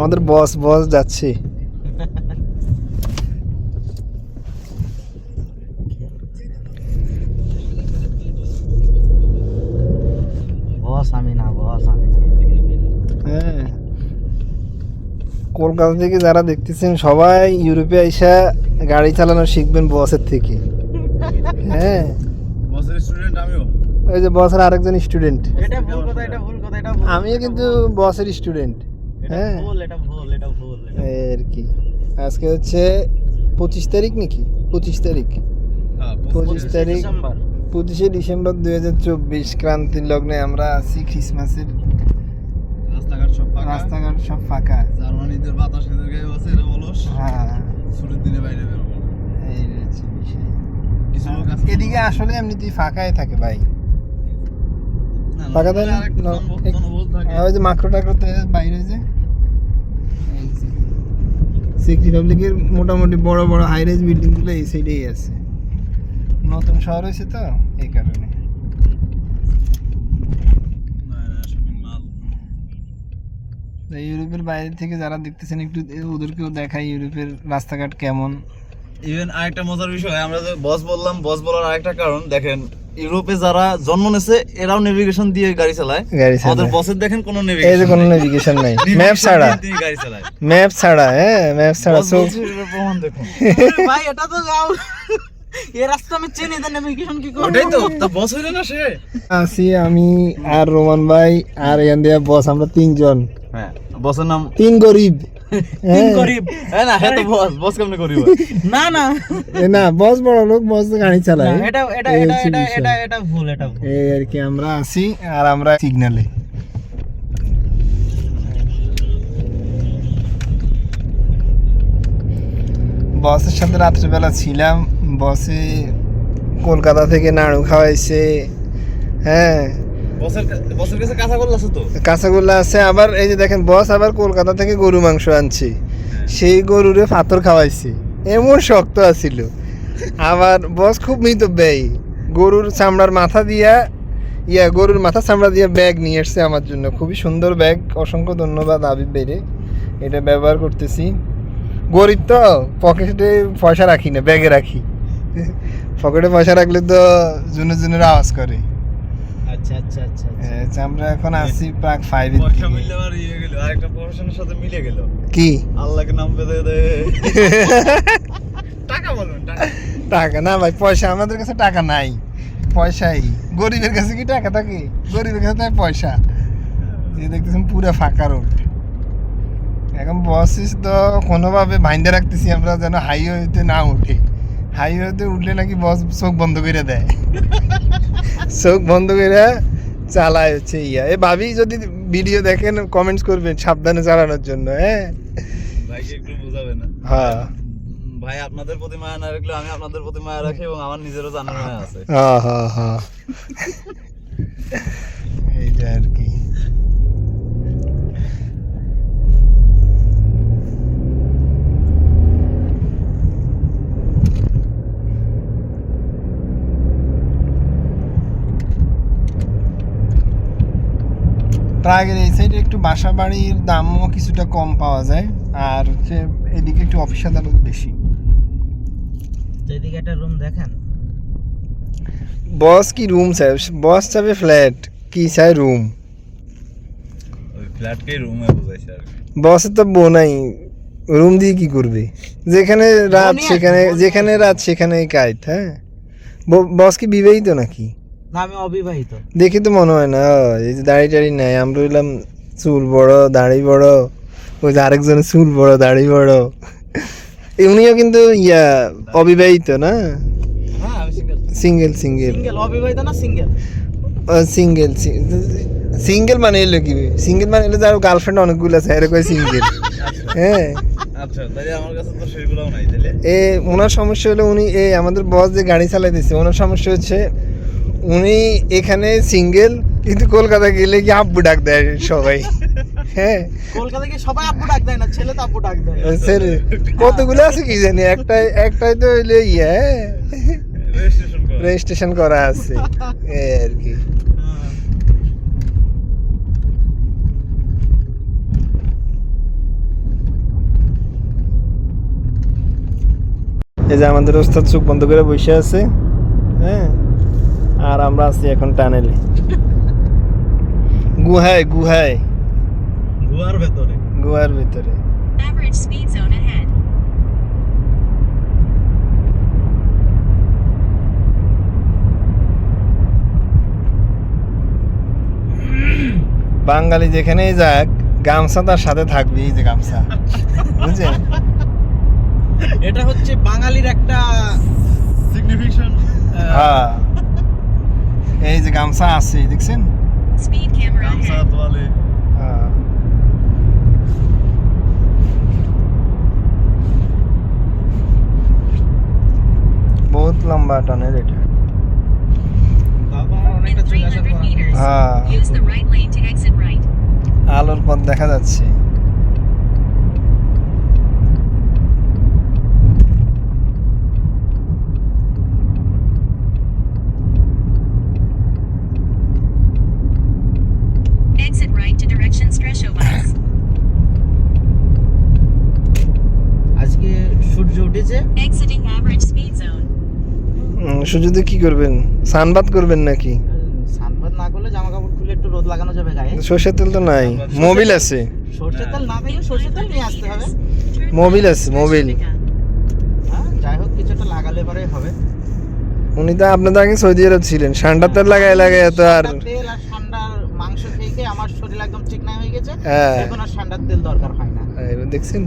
আমাদের বস বস যাচ্ছে। হ্যাঁ। কলকাতা থেকে যারা দেখতেছেন সবাই ইউরোপে আইসা গাড়ি চালানো শিখবেন বসের থেকে। হ্যাঁ। বসের স্টুডেন্ট আমিও। ওই যে বসের আরেকজন স্টুডেন্ট এটা ভুল কথা এটা ভুল কথা এটা আমিও কিন্তু বসের স্টুডেন্ট হ্যাঁ। আর কি। আজকে হচ্ছে পঁচিশ তারিখ নাকি? পঁচিশ তারিখ। হ্যাঁ, পঁচিশ তারিখ পঁচিশে ডিসেম্বর দুই হাজার চব্বিশ ক্রান্তির লগ্নে আমরা আছি খ্রিসমাসের রাস্তাঘাট সব ফাঁকা? রাস্তাঘাট সব ফাঁকা। জার্মানিদের বাতাস এদের গায়ে আছে এরা অলস। হ্যাঁ। ছুটির দিনে বাইরে বেরোবো এই হচ্ছে বিষয়। এদিকে আসলে এমনিতেই ফাঁকাই থাকে ভাই। ফাঁকা থাকে না? ওই যে মাকড়ো টাকড়োতে বাইরে যে চেক রিপাবলিকের মোটামুটি বড় বড় হাই রাইজ বিল্ডিংগুলো এই সাইডেই আছে। নতুন শহর হয়েছে তো এই কারণে। ইউরোপের বাইরে থেকে যারা দেখতেছেন একটু ওদেরকেও দেখাই ইউরোপের রাস্তাঘাট কেমন। ইভেন আরেকটা মজার বিষয় আমরা যে বস বললাম বস বলার আরেকটা কারণ দেখেন ইউরোপে যারা জন্ম নেছে এরাও নেভিগেশন দিয়ে গাড়ি চালায়। গাড়ি আমাদের চালায় বসের দেখেন কোনো নেভিগেশন এই যে কোনো নেভিগেশন নাই। ম্যাপ ছাড়া। গাড়ি চালায়। ম্যাপ ছাড়া হ্যাঁ ম্যাপ ছাড়া প্রমাণ দেখুন ভাই এটা তো যাও। এই রাস্তা আমি চিনি দেন নেভিগেশন কি করব? ওটাই তো তা বস হইলে না সে? আছি আমি আর রোমান ভাই আর এখান দিয়ে বস আমরা তিনজন। হ্যাঁ বসের নাম তিন গরিব। তিন। গরিব না তো বস বস কেমনে করিব? না না। বস বড় লোক বস গাড়ি চালায়। এটা এটা এটা এটা এটা এটা ভুল এটা এই আর কি আমরা আছি আর আমরা সিগনালে বসের সাথে রাত্রেবেলা ছিলাম। বসে কলকাতা থেকে নাড়ু খাওয়াইছে। হ্যাঁ কাঁচাগোল্লা আছে আবার এই যে দেখেন বস আবার কলকাতা থেকে গরু মাংস আনছে। সেই গরুরে পাথর খাওয়াইছে। এমন শক্ত আছিল। আবার বস খুব মৃত ব্যয়। গরুর চামড়ার মাথা দিয়া ইয়া গরুর মাথা চামড়া দিয়ে ব্যাগ নিয়ে এসছে আমার জন্য। খুবই সুন্দর ব্যাগ। অসংখ্য ধন্যবাদ আবিব বেড়ে এটা ব্যবহার করতেছি। গরিব তো পকেটে পয়সা রাখি না ব্যাগে রাখি। পকেটে পয়সা রাখলে তো জুনে জুনের আওয়াজ করে। আচ্ছা আচ্ছা আচ্ছা আচ্ছা। আচ্ছা, আমরা এখন আসি প্রাক ফাইভের পয়সা দিকে। মিললে আর ইয়ে গেল আরেকটা প্রফেশনের সাথে মিলে গেল। কি? আল্লাহকে নাম পেতে দে। টাকা বলুন টাকা। টাকা? না ভাই পয়সা আমাদের কাছে টাকা নাই। পয়সাই। গরিবের কাছে কি টাকা থাকে? গরিবের কাছে পয়সা। যে দেখতেছেন পুরো ফাঁকা রোড। এখন বসিস তো কোনোভাবে বাইন্দে রাখতেছি আমরা যেন হাইওয়েতে না উঠে। হাইওয়েতে উঠলে নাকি বস চোখ বন্ধ করে দেয়। চোখ বন্ধ করে চালায় হচ্ছে ইয়া। এ ভাবি যদি ভিডিও দেখেন কমেন্টস করবেন সাবধানে চালানোর জন্য হ্যাঁ? ভাইকে একটু বুঝাবে না। হ্যাঁ। ভাই আপনাদের প্রতি মায়া না রাখলে আমি আপনাদের প্রতি মায়া রাখি এবং আমার নিজেরও জানার মায়া আছে। হ্যাঁ হ্যাঁ হ্যাঁ। এইটা আর কি। প্রাগের এই সাইডে একটু বাসা বাড়ির দামও কিছুটা কম পাওয়া যায় আর হচ্ছে এদিকে একটু অফিস আদালত বেশি। এদিকে একটা রুম দেখেন। বস কি রুম চাই বস চাবে ফ্ল্যাট কি চাই রুম ওই ফ্ল্যাটকেই রুমে বুঝাইছে আর। বসের তো বউ নাই রুম দিয়ে কি করবে? যেখানে রাত সেখানে যেখানে রাত সেখানে কাইট হ্যাঁ? বস কি বিবাহিত নাকি? না আমি অবিবাহিত। দেখে তো মনে হয় না এই যে দাড়ি টাড়ি নাই আমরা হইলাম চুল বড় দাড়ি বড় ওই যে আরেকজনের চুল বড় দাড়ি বড়। উনিও কিন্তু ইয়া অবিবাহিত না? হ্যাঁ সিঙ্গেল সিঙ্গেল সিঙ্গেল সিঙ্গেল অবিবাহিত না সিঙ্গেল সিঙ্গেল সিঙ্গেল মানে এলো কি? সিঙ্গেল মানে এলো যার গার্লফ্রেন্ড অনেকগুলো আছে এরকম সিঙ্গেল হ্যাঁ। আচ্ছা নাই তাহলে। এ ওনার সমস্যা হলো উনি এ আমাদের বস যে গাড়ি চালাইতেছে ওনার সমস্যা হচ্ছে উনি এখানে সিঙ্গেল কিন্তু কলকাতা গেলে কি আব্বু ডাক দেয় সবাই। হ্যাঁ। কলকাতা গিয়ে সবাই আব্বু ডাক দেয় না ছেলে তো আব্বু ডাক দেয়। ছেলে। কতগুলো আছে কি জানি? একটাই একটাই তো হইলে ইয়া। রেজিস্ট্রেশন করা। আছে। আর কি। এই যে আমাদের ওস্তাদ চোখ বন্ধ করে বসে আছে। হ্যাঁ। আর আমরা আছি এখন টানেলে। গুহায় গুহায়। গুহার ভেতরে। গুহার ভিতরে. বাঙালি যেখানেই যাক গামছা তার সাথে থাকবে এই যে গামছা। বুঝছেন? এটা হচ্ছে বাঙালির একটা সিগনিফিকেশন হ্যাঁ। এই যে গামছা আছে দেখছেন Speed camera গামছা. তোয়ালে। বহুত লম্বা টানেল এটা বাবা অনেকটা চলে আসার 300 পর meters, হ্যাঁ. আলোর পথ দেখা যাচ্ছে সুযোগে কি করবেন? সানবাদ করবেন নাকি? সানবাদ না করলে জামা কাপড় খুলে একটু রোদ লাগানো যাবে গায়ে। সর্ষের তেল তো নাই। মোবিল আছে। সর্ষের তেল না থাকলে সর্ষের তেল নিয়ে আসতে হবে। মোবিল আছে মোবিল। হ্যাঁ যাই হোক কিছু একটা লাগালে পরে হবে। উনি তো আপনাদের আগে সৌদি আরব ছিলেন। ঠান্ডা তেল লাগাই লাগাই তো আর তেল আর ঠান্ডার মাংস খেয়ে আমার শরীর একদম চিকনা হয়ে গেছে। হ্যাঁ। এখন আর ঠান্ডার তেল দরকার হয় না। এবার দেখছেন?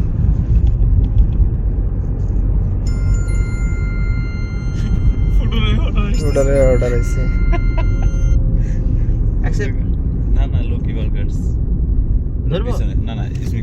অর্ডারে অর্ডার আছে. না না লোকি বার্গার্স ধরবো? না না ইসমি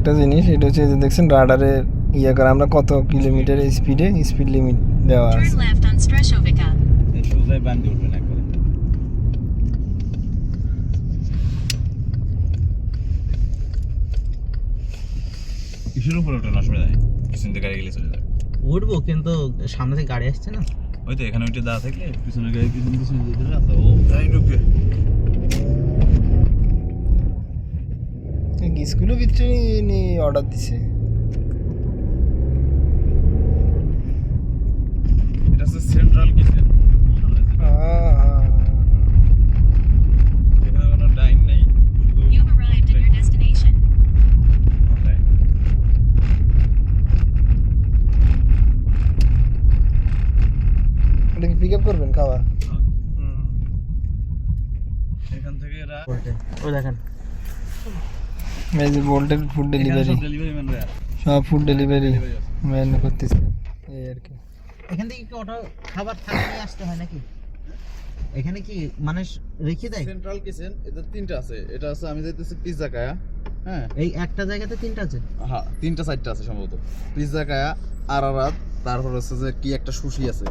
একটা জিনিস এটা হচ্ছে যে দেখছেন রাডারে ইয়ে করে আমরা কত কিলোমিটার স্পিডে স্পিড লিমিট দেওয়া আছে। কিসের উপরে পিছন থেকে গাড়ি গেলে চলে যাবে। উঠবো কিন্তু সামনে থেকে গাড়ি আসছে না? ওই তো এখানে ওইটা দাঁড়া থাকলে পিছনে গাড়ি পিছন পিছনে যেতে রাস্তা। ও। গাড়ি ঢুকবে। স্কুলের ভিতরে নিয়ে অর্ডার দিছে। এটা হচ্ছে সেন্ট্রাল কিচেন পিক আপ করবেন খাওয়া? এখান থেকে দেখেন। এই যে বোল্টের ফুড ডেলিভারি সব ফুড ডেলিভারি ম্যান করতেছে। এই আর কি। এখান থেকে কি অটো খাবার নিয়ে আসতে হয় নাকি? এখানে কি মানে রেখে দেয়? সেন্ট্রাল কিচেন এদের তিনটা আছে। এটা আছে আমি যাইতেছি পিৎজা কায়া হ্যাঁ। এই একটা জায়গাতে তিনটা আছে? হ্যাঁ তিনটা সাইডটা আছে সম্ভবত। পিৎজা কায়া আরারাত তারপর হচ্ছে যে কি একটা সুশি আছে।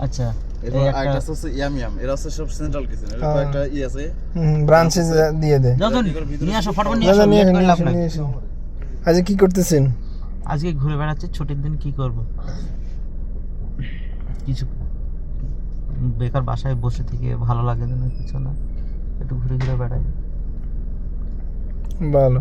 আচ্ছা এরপর এই একটা- আরেকটা হচ্ছে ইয়াম ইয়াম এরা হচ্ছে সব সেন্ট্রাল কিচেন এর হ্যাঁ। একটা ই আছে। ব্রাঞ্চে দিয়ে যখন নিয়ে আসো ফটোফট নিয়ে আসো নিয়ে আসো। আচ্ছা কি করতেছেন? আজকে ঘুরে বেড়াচ্ছি ছুটির দিন কি করব? কিছু বেকার বাসায় বসে থেকে ভালো লাগে না কিছু না। একটু ঘুরে ঘুরে বেড়াই। ভালো।